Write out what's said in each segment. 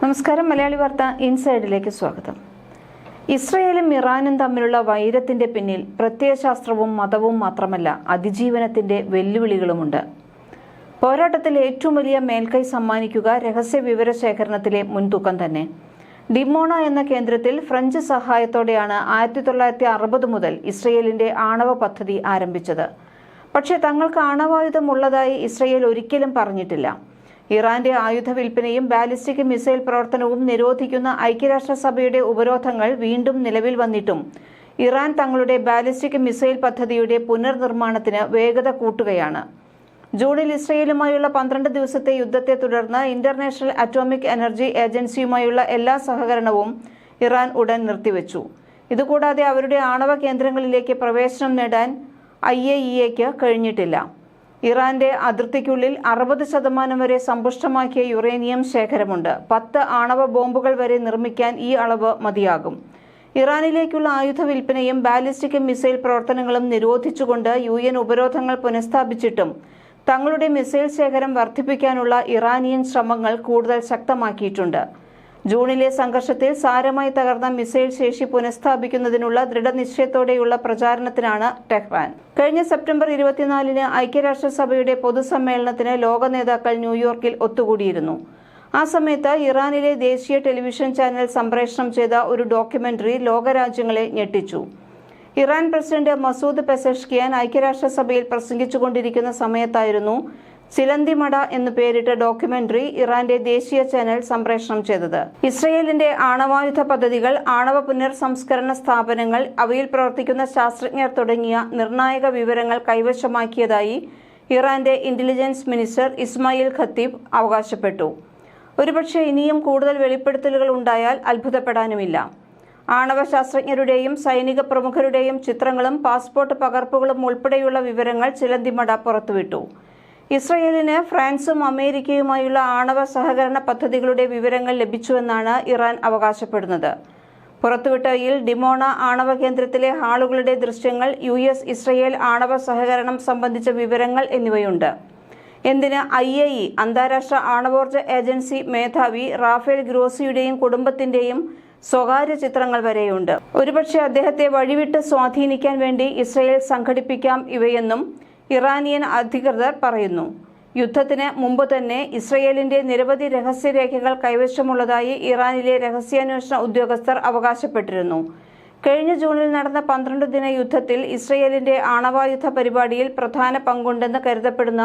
നമസ്കാരം മലയാളി വാർത്ത ഇൻസൈഡിലേക്ക് സ്വാഗതം. ഇസ്രയേലും ഇറാനും തമ്മിലുള്ള വൈരത്തിന്റെ പിന്നിൽ പ്രത്യയശാസ്ത്രവും മതവും മാത്രമല്ല അതിജീവനത്തിന്റെ വെല്ലുവിളികളുമുണ്ട്. പോരാട്ടത്തിൽ ഏറ്റവും വലിയ മേൽക്കൈ സമ്മാനിക്കുക രഹസ്യ വിവര ശേഖരണത്തിലെ മുൻതൂക്കം തന്നെ. ഡിമോണ എന്ന കേന്ദ്രത്തിൽ ഫ്രഞ്ച് സഹായത്തോടെയാണ് ആയിരത്തി തൊള്ളായിരത്തി അറുപത് മുതൽ ഇസ്രയേലിന്റെ ആണവ പദ്ധതി ആരംഭിച്ചത്. പക്ഷേ തങ്ങൾക്ക് ആണവായുധം ഉള്ളതായി ഇസ്രയേൽ ഒരിക്കലും പറഞ്ഞിട്ടില്ല. ഇറാന്റെ ആയുധ വിൽപ്പനയും ബാലിസ്റ്റിക് മിസൈൽ പ്രവർത്തനവും നിരോധിക്കുന്ന ഐക്യരാഷ്ട്രസഭയുടെ ഉപരോധങ്ങൾ വീണ്ടും നിലവിൽ വന്നിട്ടും ഇറാൻ തങ്ങളുടെ ബാലിസ്റ്റിക് മിസൈൽ പദ്ധതിയുടെ പുനർനിർമ്മാണത്തിന് വേഗത കൂട്ടുകയാണ്. ജൂണിൽ ഇസ്രയേലുമായുള്ള പന്ത്രണ്ട് ദിവസത്തെ യുദ്ധത്തെ തുടർന്ന് ഇന്റർനാഷണൽ അറ്റോമിക് എനർജി ഏജൻസിയുമായുള്ള എല്ലാ സഹകരണവും ഇറാൻ ഉടൻ നിർത്തിവെച്ചു. ഇതുകൂടാതെ അവരുടെ ആണവ കേന്ദ്രങ്ങളിലേക്ക് പ്രവേശനം നേടാൻ ഐ എ ഇ എക്ക് കഴിഞ്ഞിട്ടില്ല. ഇറാന്റെ അതിർത്തിക്കുള്ളിൽ അറുപത് ശതമാനം വരെ സമ്പുഷ്ടമാക്കിയ യുറേനിയം ശേഖരമുണ്ട്. പത്ത് ആണവ ബോംബുകൾ വരെ നിർമ്മിക്കാൻ ഈ അളവ് മതിയാകും. ഇറാനിലേക്കുള്ള ആയുധ വിൽപ്പനയും ബാലിസ്റ്റിക് മിസൈൽ പ്രവർത്തനങ്ങളും നിരോധിച്ചുകൊണ്ട് യു എൻ ഉപരോധങ്ങൾ പുനഃസ്ഥാപിച്ചിട്ടും തങ്ങളുടെ മിസൈൽ ശേഖരം വർദ്ധിപ്പിക്കാനുള്ള ഇറാനിയൻ ശ്രമങ്ങൾ കൂടുതൽ ശക്തമാക്കിയിട്ടുണ്ട്. ജൂണിലെ സംഘർഷത്തിൽ സാരമായി തകർന്ന മിസൈൽ ശേഷി പുനഃസ്ഥാപിക്കുന്നതിനുള്ള ദൃഢനിശ്ചയത്തോടെയുള്ള പ്രചാരണത്തിനാണ് ടെഹ്റാൻ. കഴിഞ്ഞ സെപ്റ്റംബർ ഇരുപത്തിനാലിന് ഐക്യരാഷ്ട്രസഭയുടെ പൊതുസമ്മേളനത്തിന് ലോക നേതാക്കൾ ന്യൂയോർക്കിൽ ഒത്തുകൂടിയിരുന്നു. ആ സമയത്ത് ഇറാനിലെ ദേശീയ ടെലിവിഷൻ ചാനൽ സംപ്രേഷണം ചെയ്ത ഒരു ഡോക്യുമെന്ററി ലോകരാജ്യങ്ങളെ ഞെട്ടിച്ചു. ഇറാൻ പ്രസിഡന്റ് മസൂദ് പെസഷ്കിയാൻ ഐക്യരാഷ്ട്രസഭയിൽ പ്രസംഗിച്ചുകൊണ്ടിരിക്കുന്ന സമയത്തായിരുന്നു ചിലന്തിമട എന്നു പേരിട്ട ഡോക്യുമെന്ററി ഇറാന്റെ ദേശീയ ചാനൽ സംപ്രേഷണം ചെയ്തത്. ഇസ്രയേലിന്റെ ആണവായുധ പദ്ധതികൾ ആണവ പുനർസംസ്കരണ സ്ഥാപനങ്ങൾ അവയിൽ പ്രവർത്തിക്കുന്ന ശാസ്ത്രജ്ഞർ തുടങ്ങിയ നിർണായക വിവരങ്ങൾ കൈവശമാക്കിയതായി ഇറാന്റെ ഇന്റലിജൻസ് മിനിസ്റ്റർ ഇസ്മായിൽ ഖത്തീബ് അവകാശപ്പെട്ടു. ഒരുപക്ഷെ ഇനിയും കൂടുതൽ വെളിപ്പെടുത്തലുകൾ ഉണ്ടായാൽ അത്ഭുതപ്പെടാനുമില്ല. ആണവ ശാസ്ത്രജ്ഞരുടെയും സൈനിക പ്രമുഖരുടെയും ചിത്രങ്ങളും പാസ്പോർട്ട് പകർപ്പുകളും ഉൾപ്പെടെയുള്ള വിവരങ്ങൾ ചിലന്തിമട പുറത്തുവിട്ടു. ഇസ്രയേലിന് ഫ്രാൻസും അമേരിക്കയുമായുള്ള ആണവ സഹകരണ പദ്ധതികളുടെ വിവരങ്ങൾ ലഭിച്ചുവെന്നാണ് ഇറാൻ അവകാശപ്പെടുന്നത്. പുറത്തുവിട്ടയിൽ ഡിമോണ ആണവ കേന്ദ്രത്തിലെ ഹാളുകളുടെ ദൃശ്യങ്ങൾ യു എസ് ഇസ്രയേൽ ആണവ സഹകരണം സംബന്ധിച്ച വിവരങ്ങൾ എന്നിവയുണ്ട്. എന്തിന് ഐ എ ഇ അന്താരാഷ്ട്ര ആണവോർജ ഏജൻസി മേധാവി റാഫേൽ ഗ്രോസിയുടെയും കുടുംബത്തിന്റെയും സ്വകാര്യ ചിത്രങ്ങൾ വരെയുണ്ട്. ഒരുപക്ഷെ അദ്ദേഹത്തെ വഴിവിട്ട് സ്വാധീനിക്കാൻ വേണ്ടി ഇസ്രയേൽ സംഘടിപ്പിക്കാം ഇവയെന്നും ഇറാനിയൻ അധികൃതർ പറയുന്നു. യുദ്ധത്തിന് മുമ്പ് തന്നെ ഇസ്രയേലിന്റെ നിരവധി രഹസ്യരേഖകൾ കൈവശമുള്ളതായി ഇറാനിലെ രഹസ്യാന്വേഷണ ഉദ്യോഗസ്ഥർ അവകാശപ്പെട്ടിരുന്നു. കഴിഞ്ഞ ജൂണിൽ നടന്ന പന്ത്രണ്ട് ദിന യുദ്ധത്തിൽ ഇസ്രയേലിന്റെ ആണവായുധ പരിപാടിയിൽ പ്രധാന പങ്കുണ്ടെന്ന് കരുതപ്പെടുന്ന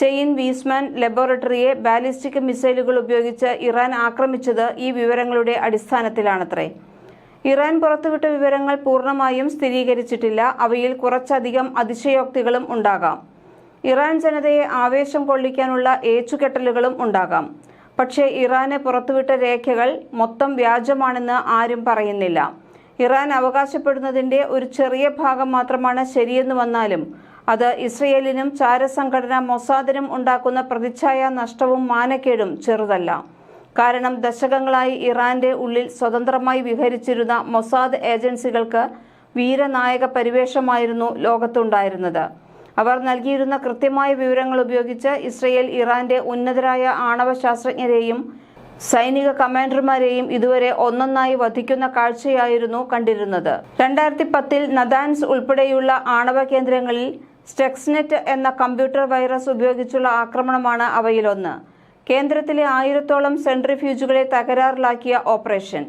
ചെയിൻ വീസ്മാൻ ലബോറട്ടറിയെ ബാലിസ്റ്റിക് മിസൈലുകൾ ഉപയോഗിച്ച് ഇറാൻ ആക്രമിച്ചത് ഈ വിവരങ്ങളുടെ അടിസ്ഥാനത്തിലാണത്രേ. ഇറാൻ പുറത്തുവിട്ട വിവരങ്ങൾ പൂർണമായും സ്ഥിരീകരിച്ചിട്ടില്ല. അവയിൽ കുറച്ചധികം അതിശയോക്തികളും ഉണ്ടാകാം. ഇറാൻ ജനതയെ ആവേശം കൊള്ളിക്കാനുള്ള ഏച്ചുകെട്ടലുകളും ഉണ്ടാകാം. പക്ഷേ ഇറാന് പുറത്തുവിട്ട രേഖകൾ മൊത്തം വ്യാജമാണെന്ന് ആരും പറയുന്നില്ല. ഇറാൻ അവകാശപ്പെടുന്നതിന്റെ ഒരു ചെറിയ ഭാഗം മാത്രമാണ് ശരിയെന്ന് വന്നാലും അത് ഇസ്രയേലിനും ചാരസംഘടന മൊസാദിനും ഉണ്ടാക്കുന്ന പ്രതിച്ഛായ നഷ്ടവും മാനക്കേടും ചെറുതല്ല. കാരണം ദശകങ്ങളായി ഇറാന്റെ ഉള്ളിൽ സ്വതന്ത്രമായി വിഹരിച്ചിരുന്ന മൊസാദ് ഏജൻസികൾക്ക് വീരനായക പരിവേഷമായിരുന്നു ലോകത്തുണ്ടായിരുന്നത്. അവർ നൽകിയിരുന്ന കൃത്യമായ വിവരങ്ങൾ ഉപയോഗിച്ച് ഇസ്രയേൽ ഇറാന്റെ ഉന്നതരായ ആണവ ശാസ്ത്രജ്ഞരെയും സൈനിക കമാൻഡർമാരെയും ഇതുവരെ ഒന്നൊന്നായി വധിക്കുന്ന കാഴ്ചയായിരുന്നു കണ്ടിരുന്നത്. രണ്ടായിരത്തി പത്തിൽ നദാൻസ് ഉൾപ്പെടെയുള്ള ആണവ കേന്ദ്രങ്ങളിൽ സ്റ്റെക്സ്നെറ്റ് എന്ന കമ്പ്യൂട്ടർ വൈറസ് ഉപയോഗിച്ചുള്ള ആക്രമണമാണ് അവയിലൊന്ന്. കേന്ദ്രത്തിലെ ആയിരത്തോളം സെൻട്രിഫ്യൂജുകളെ തകരാറിലാക്കിയ ഓപ്പറേഷൻ.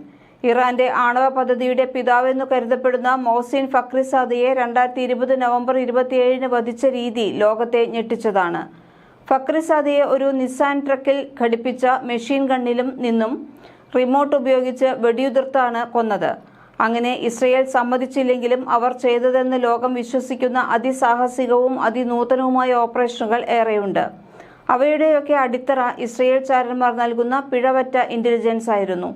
ഇറാന്റെ ആണവ പദ്ധതിയുടെ പിതാവെന്നു കരുതപ്പെടുന്ന മോസിൻ ഫക്രിസാദയെ രണ്ടായിരത്തി ഇരുപത് നവംബർ ഇരുപത്തിയേഴിന് വധിച്ച രീതി ലോകത്തെ ഞെട്ടിച്ചതാണ്. ഫക്രിസാദയെ ഒരു നിസാൻ ട്രക്കിൽ ഘടിപ്പിച്ച മെഷീൻ ഗണ്ണിലും നിന്നും റിമോട്ട് ഉപയോഗിച്ച് വെടിയുതിർത്താണ് കൊന്നത്. അങ്ങനെ ഇസ്രയേൽ സമ്മതിച്ചില്ലെങ്കിലും അവർ ചെയ്തതെന്ന് ലോകം വിശ്വസിക്കുന്ന അതിസാഹസികവും അതിനൂതനവുമായ ഓപ്പറേഷനുകൾ ഏറെയുണ്ട്. അവയുടെയൊക്കെ അടിത്തറ ഇസ്രയേൽ ചാരന്മാർ നൽകുന്ന പിഴവറ്റ ഇന്റലിജൻസ് ആയിരുന്നു.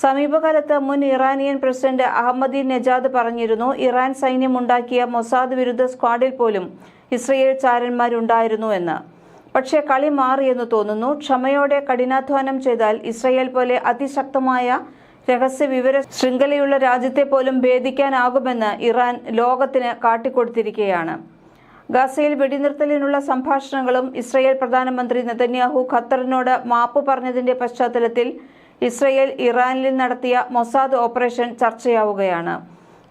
സമീപകാലത്ത് മുൻ ഇറാനിയൻ പ്രസിഡന്റ് അഹമ്മദി നജാദ് പറഞ്ഞിരുന്നു ഇറാൻ സൈന്യമുണ്ടാക്കിയ മൊസാദ് വിരുദ്ധ സ്ക്വാഡിൽ പോലും ഇസ്രയേൽ ചാരന്മാരുണ്ടായിരുന്നു എന്ന്. പക്ഷേ കളി മാറിയെന്ന് തോന്നുന്നു. ക്ഷമയോടെ കഠിനാധ്വാനം ചെയ്താൽ ഇസ്രയേൽ പോലെ അതിശക്തമായ രഹസ്യ വിവര ശൃംഖലയുള്ള രാജ്യത്തെ പോലും ഭേദിക്കാനാകുമെന്ന് ഇറാൻ ലോകത്തിന് കാട്ടിക്കൊടുത്തിരിക്കുകയാണ്. ഗസയിൽ വെടിനിർത്തലിനുള്ള സംഭാഷണങ്ങളും ഇസ്രയേൽ പ്രധാനമന്ത്രി നെതന്യാഹു ഖത്തറിനോട് മാപ്പ് പറഞ്ഞതിന്റെ പശ്ചാത്തലത്തിൽ ഇസ്രയേൽ ഇറാനിൽ നടത്തിയ മൊസാദ് ഓപ്പറേഷൻ ചർച്ചയാവുകയാണ്.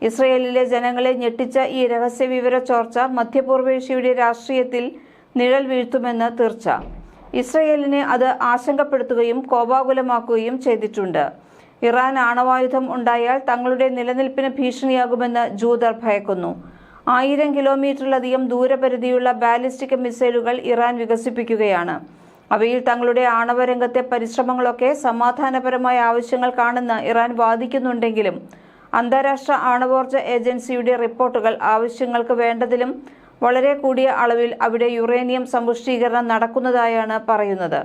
ഇസ്രയേലിലെ ജനങ്ങളെ ഞെട്ടിച്ച ഈ രഹസ്യ വിവര ചോർച്ച മധ്യപൂർവേഷ്യയുടെ രാഷ്ട്രീയത്തിൽ നിഴൽ വീഴ്ത്തുമെന്ന് തീർച്ച. ഇസ്രയേലിനെ അത് ആശങ്കപ്പെടുത്തുകയും കോപാകുലമാക്കുകയും ചെയ്തിട്ടുണ്ട്. ഇറാൻ ആണവായുധം ഉണ്ടായാൽ തങ്ങളുടെ നിലനിൽപ്പിന് ഭീഷണിയാകുമെന്ന് ജൂതർ ഭയക്കുന്നു. ആയിരം കിലോമീറ്ററിലധികം ദൂരപരിധിയുള്ള ബാലിസ്റ്റിക് മിസൈലുകൾ ഇറാൻ വികസിപ്പിക്കുകയാണ്. അവയിൽ തങ്ങളുടെ ആണവരംഗത്തെ പരിശ്രമങ്ങളൊക്കെ സമാധാനപരമായ ആവശ്യങ്ങൾ കാണുന്ന ഇറാൻ വാദിക്കുന്നുണ്ടെങ്കിലും അന്താരാഷ്ട്ര ആണവോർജ ഏജൻസിയുടെ റിപ്പോർട്ടുകൾ ആവശ്യങ്ങൾക്ക് വേണ്ടതിലും വളരെ കൂടിയ അളവിൽ അവിടെ യുറേനിയം സമ്പുഷ്ടീകരണം നടക്കുന്നതായാണ് പറയുന്നത്.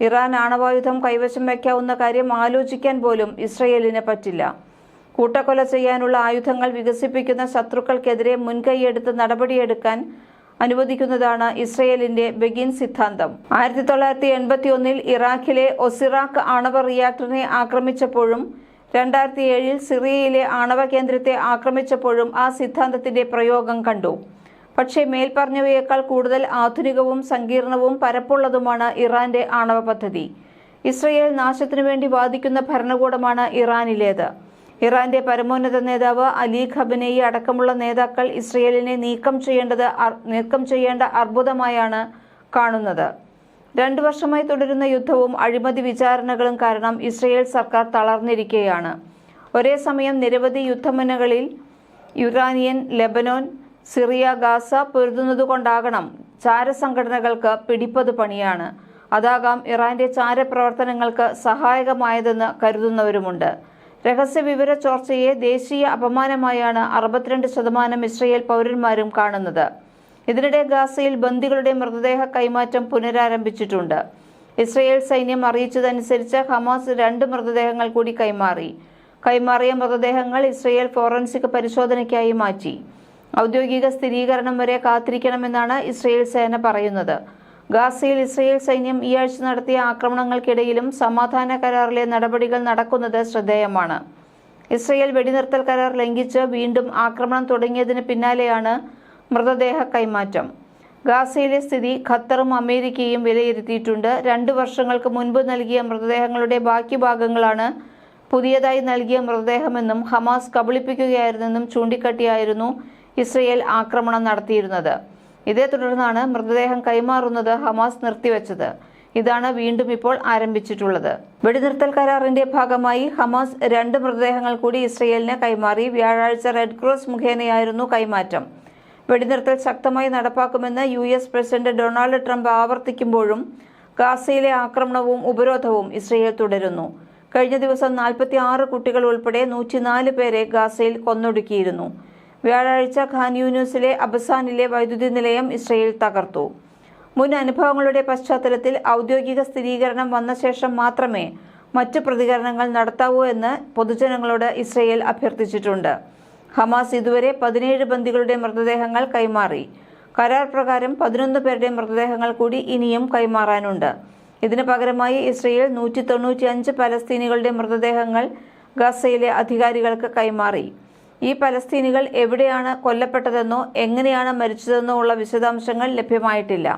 ഇറാൻ ആണവായുധം കൈവശം വയ്ക്കാവുന്ന കാര്യം ആലോചിക്കാൻ പോലും ഇസ്രയേലിന് പറ്റില്ല. കൂട്ടക്കൊല ചെയ്യാനുള്ള ആയുധങ്ങൾ വികസിപ്പിക്കുന്ന ശത്രുക്കൾക്കെതിരെ മുൻകൈയെടുത്ത് നടപടിയെടുക്കാൻ അനുവദിക്കുന്നതാണ് ഇസ്രയേലിന്റെ ബെഗിൻ സിദ്ധാന്തം. ആയിരത്തി തൊള്ളായിരത്തി എൺപത്തി ഒന്നിൽ ഇറാഖിലെ ഒസിറാഖ് ആണവ റിയാക്ടറിനെ ആക്രമിച്ചപ്പോഴും രണ്ടായിരത്തി ഏഴിൽ സിറിയയിലെ ആണവ കേന്ദ്രത്തെ ആക്രമിച്ചപ്പോഴും ആ സിദ്ധാന്തത്തിന്റെ പ്രയോഗം കണ്ടു. പക്ഷേ മേൽപ്പറഞ്ഞവയേക്കാൾ കൂടുതൽ ആധുനികവും സങ്കീർണവും പരപ്പുള്ളതുമാണ് ഇറാന്റെ ആണവ പദ്ധതി. ഇസ്രയേൽ നാശത്തിനു വേണ്ടി വാദിക്കുന്ന ഭരണകൂടമാണ് ഇറാനിലേത്. ഇറാന്റെ പരമോന്നത നേതാവ് അലി ഖബനയി അടക്കമുള്ള നേതാക്കൾ ഇസ്രയേലിനെ നീക്കം ചെയ്യേണ്ടത് നീക്കം ചെയ്യേണ്ട അർബുദമായാണ് കാണുന്നത്. രണ്ടു വർഷമായി തുടരുന്ന യുദ്ധവും അഴിമതി വിചാരണകളും കാരണം ഇസ്രയേൽ സർക്കാർ തളർന്നിരിക്കുകയാണ് ഒരേ സമയം നിരവധി യുദ്ധമുന്നകളിൽ യുറാനിയൻ ലെബനോൻ സിറിയ ഗാസ പൊരുതുന്നതുകൊണ്ടാകണം ചാരസംഘടനകൾക്ക് പിടിപ്പത് പണിയാണ്. അതാകാം ഇറാന്റെ ചാരപ്രവർത്തനങ്ങൾക്ക് സഹായകമായതെന്ന് കരുതുന്നവരുമുണ്ട്. രഹസ്യ വിവര ചോർച്ചയെ ദേശീയ അപമാനമായാണ് അറുപത്തിരണ്ട് ശതമാനം ഇസ്രയേൽ പൗരന്മാരും കാണുന്നത്. ഇതിനിടെ ഗാസയിൽ ബന്ദികളുടെ മൃതദേഹ കൈമാറ്റം പുനരാരംഭിച്ചിട്ടുണ്ട്. ഇസ്രയേൽ സൈന്യം അറിയിച്ചതനുസരിച്ച് ഹമാസ് രണ്ട് മൃതദേഹങ്ങൾ കൂടി കൈമാറി. കൈമാറിയ മൃതദേഹങ്ങൾ ഇസ്രയേൽ ഫോറൻസിക് പരിശോധനയ്ക്കായി മാറ്റി. ഔദ്യോഗിക സ്ഥിരീകരണം വരെ കാത്തിരിക്കണമെന്നാണ് ഇസ്രയേൽ സേന പറയുന്നത്. ഗാസയിൽ ഇസ്രയേൽ സൈന്യം ഈ ആഴ്ച നടത്തിയ ആക്രമണങ്ങൾക്കിടയിലും സമാധാന കരാറിലെ നടപടികൾ നടക്കുന്നത് ശ്രദ്ധേയമാണ്. ഇസ്രയേൽ വെടിനിർത്തൽ കരാർ ലംഘിച്ച് വീണ്ടും ആക്രമണം തുടങ്ങിയതിന് പിന്നാലെയാണ് മൃതദേഹ കൈമാറ്റം. ഗാസയിലെ സ്ഥിതി ഖത്തറും അമേരിക്കയും വിലയിരുത്തിയിട്ടുണ്ട്. രണ്ടു വർഷങ്ങൾക്ക് മുൻപ് നൽകിയ മൃതദേഹങ്ങളുടെ ബാക്കി ഭാഗങ്ങളാണ് പുതിയതായി നൽകിയ മൃതദേഹമെന്നും ഹമാസ് കബളിപ്പിക്കുകയായിരുന്നെന്നും ചൂണ്ടിക്കാട്ടിയായിരുന്നു ഇസ്രയേൽ ആക്രമണം നടത്തിയിരുന്നത്. ഇതേ തുടർന്നാണ് മൃതദേഹം കൈമാറുന്നത് ഹമാസ് നിർത്തിവെച്ചത്. ഇതാണ് വീണ്ടും ഇപ്പോൾ ആരംഭിച്ചിട്ടുള്ളത്. വെടിനിർത്തൽ കരാറിന്റെ ഭാഗമായി ഹമാസ് രണ്ട് മൃതദേഹങ്ങൾ കൂടി ഇസ്രയേലിന് കൈമാറി. വ്യാഴാഴ്ച റെഡ് ക്രോസ് മുഖേനയായിരുന്നു കൈമാറ്റം. വെടിനിർത്തൽ ശക്തമായി നടപ്പാക്കുമെന്ന് U S president Donald Trump ആവർത്തിക്കുമ്പോഴും ഗാസയിലെ ആക്രമണവും ഉപരോധവും ഇസ്രയേൽ തുടരുന്നു. കഴിഞ്ഞ ദിവസം നാൽപ്പത്തി ആറ് കുട്ടികൾ ഉൾപ്പെടെ നൂറ്റിനാല് പേരെ ഗാസയിൽ കൊന്നൊടുക്കിയിരുന്നു. വ്യാഴാഴ്ച ഖാൻ യൂനിസിലെ അബസാനിലെ വൈദ്യുതി നിലയം ഇസ്രയേൽ തകർത്തു. മുൻ അനുഭവങ്ങളുടെ പശ്ചാത്തലത്തിൽ ഔദ്യോഗിക സ്ഥിരീകരണം വന്ന ശേഷം മാത്രമേ മറ്റ് പ്രതികരണങ്ങൾ നടത്താവൂ എന്ന് പൊതുജനങ്ങളോട് ഇസ്രയേൽ അഭ്യർത്ഥിച്ചിട്ടുണ്ട്. ഹമാസ് ഇതുവരെ പതിനേഴ് ബന്ദികളുടെ മൃതദേഹങ്ങൾ കൈമാറി. കരാർ പ്രകാരം പതിനൊന്ന് പേരുടെ മൃതദേഹങ്ങൾ കൂടി ഇനിയും കൈമാറാനുണ്ട്. ഇതിന് പകരമായി ഇസ്രയേൽ നൂറ്റി തൊണ്ണൂറ്റി അഞ്ച് പലസ്തീനികളുടെ മൃതദേഹങ്ങൾ ഗസയിലെ അധികാരികൾക്ക് കൈമാറി. ഈ പലസ്തീനികൾ എവിടെയാണ് കൊല്ലപ്പെട്ടതെന്നോ എങ്ങനെയാണ് മരിച്ചതെന്നോ ഉള്ള വിശദാംശങ്ങൾ ലഭ്യമായിട്ടില്ല.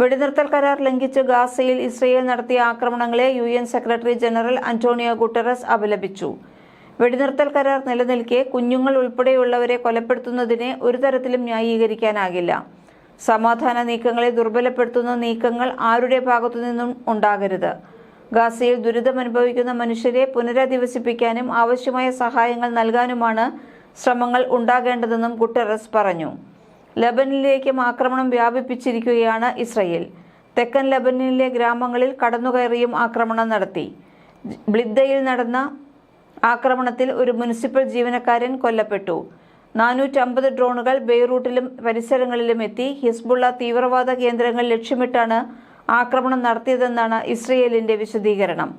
വെടിനിർത്തൽ കരാർ ലംഘിച്ച് ഗാസയിൽ ഇസ്രയേൽ നടത്തിയ ആക്രമണങ്ങളെ U N secretary general Antonio Guterres അപലപിച്ചു. വെടിനിർത്തൽ കരാർ നിലനിൽക്കെ കുഞ്ഞുങ്ങൾ ഉൾപ്പെടെയുള്ളവരെ കൊലപ്പെടുത്തുന്നതിനെ ഒരു തരത്തിലും ന്യായീകരിക്കാനാകില്ല. സമാധാന നീക്കങ്ങളെ ദുർബലപ്പെടുത്തുന്ന നീക്കങ്ങൾ ആരുടെ ഭാഗത്തുനിന്നും ഉണ്ടാകരുത്? ഗാസയിൽ ദുരിതമനുഭവിക്കുന്ന മനുഷ്യരെ പുനരധിവസിപ്പിക്കാനും ആവശ്യമായ സഹായങ്ങൾ നൽകാനുമാണ് ശ്രമങ്ങൾ ഉണ്ടാകേണ്ടതെന്നും ഗുട്ടറസ് പറഞ്ഞു. ലബനിലേക്കും ആക്രമണം വ്യാപിപ്പിച്ചിരിക്കുകയാണ് ഇസ്രയേൽ. തെക്കൻ ലബനിലെ ഗ്രാമങ്ങളിൽ കടന്നുകയറിയും ആക്രമണം നടത്തി. ബ്ലിദ്ദയിൽ നടന്ന ആക്രമണത്തിൽ ഒരു മുനിസിപ്പൽ ജീവനക്കാരൻ കൊല്ലപ്പെട്ടു. നാനൂറ്റമ്പത് ഡ്രോണുകൾ ബെയ്റൂട്ടിലും പരിസരങ്ങളിലും എത്തി. ഹിസ്ബുള്ള തീവ്രവാദ കേന്ദ്രങ്ങൾ ലക്ഷ്യമിട്ടാണ് ആക്രമണം നടത്തിയതെന്നാണ് ഇസ്രയേലിന്റെ വിശദീകരണം.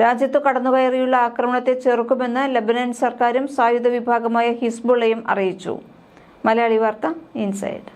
രാജ്യത്തു കടന്നുകയറിയുള്ള ആക്രമണത്തെ ചെറുക്കുമെന്ന് ലബനൻ സർക്കാരും സായുധ വിഭാഗമായ ഹിസ്ബുള്ളയും അറിയിച്ചു. മലയാളി വാർത്ത ഇൻസൈഡ്.